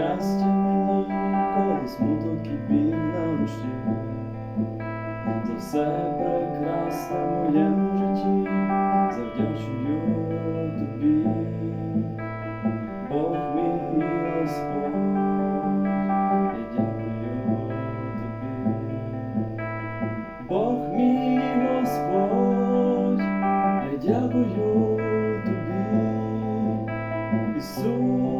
щастя минає, коли смуток і біль на душі, за все прекрасне в моєму житті, завдячую тобі, Бог мій Господь, я дякую тобі, Бог мій Господь, я дякую тобі, Ісус.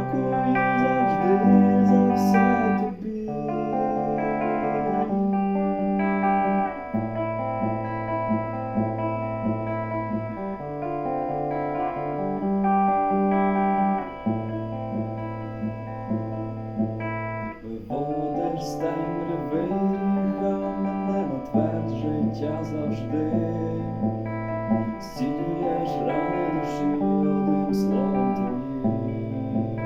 життя завжди. Зцілюєш рани душі одним словом твоїм.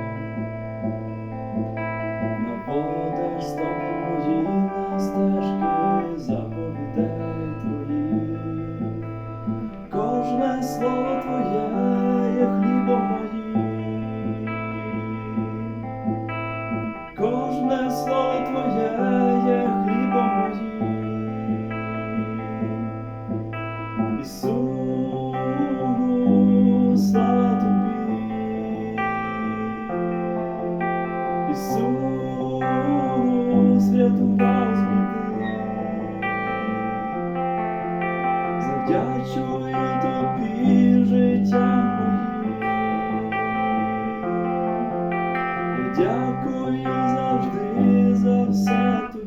Наводиш стопи мої на стежки заповідей твоїх. Кожне слово твоє Ісуса тобі, Ісус дякую завжди за все тобі.